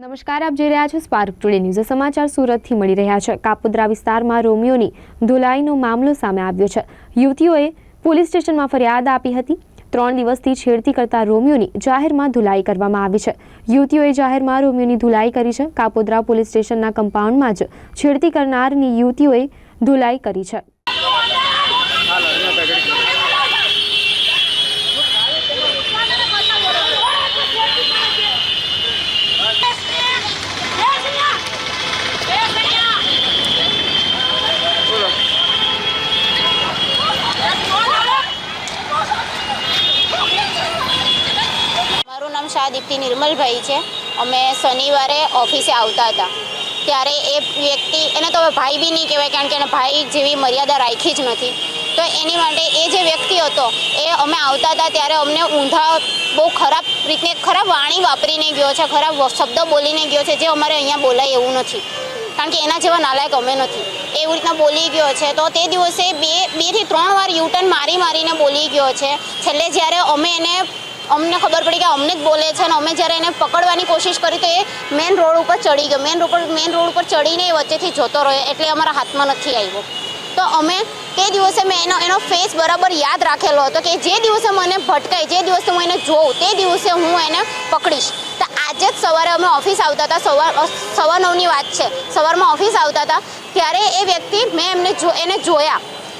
નમસ્કાર, આપ જોઈ રહ્યા છો સ્પાર્ક ટુડે ન્યૂઝ સમાચાર સુરતથી મળી રહ્યા છે. કાપોદ્રા વિસ્તારમાં રોમિયોની ધુલાઈનો મામલો સામે આવ્યો છે. યુવતીઓએ પોલીસ સ્ટેશનમાં ફરિયાદ આપી હતી. ત્રણ દિવસથી છેડતી કરતા રોમિયોની જાહેરમાં ધુલાઈ કરવામાં આવી છે. યુવતીઓએ જાહેરમાં રોમિયોની ધુલાઈ કરી છે. કાપોદ્રા પોલીસ સ્ટેશનના કમ્પાઉન્ડમાં જ છેડતી કરનારની યુવતીઓએ ધુલાઈ કરી છે. શાહ દીપ્તિ નિર્મલભાઈ છે. અમે શનિવારે ઓફિસે આવતા હતા. ત્યારે એ વ્યક્તિ, એને તો ભાઈ બી નહીં કહેવાય, કારણ કે એને ભાઈ જેવી મર્યાદા રાખી જ નથી. તો એની માટે એ જે વ્યક્તિ હતો, એ અમે આવતા હતા ત્યારે અમને ઊંધા બહુ ખરાબ રીતે, ખરાબ વાણી વાપરીને ગયો છે, ખરાબ શબ્દ બોલીને ગયો છે, જે અમારે અહીંયા બોલાય એવું નથી. કારણ કે એના જેવા નાલાયક અમે નથી. એવી રીતના બોલી ગયો છે. તો તે દિવસે બે બેથી ત્રણ વાર યુટર્ન મારી મારીને બોલી ગયો છે. છેલ્લે જ્યારે અમે એને અમને ખબર પડી કે અમને જ બોલે છે અને અમે જ્યારે એને પકડવાની કોશિશ કરી તો એ મેન રોડ ઉપર ચડી ગયો. મેન રોડ મેન રોડ ઉપર ચડીને એ વચ્ચેથી જતો રહ્યો એટલે અમારા હાથમાં નથી આવ્યો. તો અમે તે દિવસે મેં એનો એનો ફેસ બરાબર યાદ રાખેલો હતો કે જે દિવસે મને ભટકાય જે દિવસે હું એને જોઉં, તે દિવસે હું એને પકડીશ. તો આજે જ સવારે અમે ઓફિસ આવતા હતા. સવાર સવા નવની વાત છે. સવારમાં ઓફિસ આવતા હતા. ત્યારે એ વ્યક્તિ મેં એમને જો એને જોયા.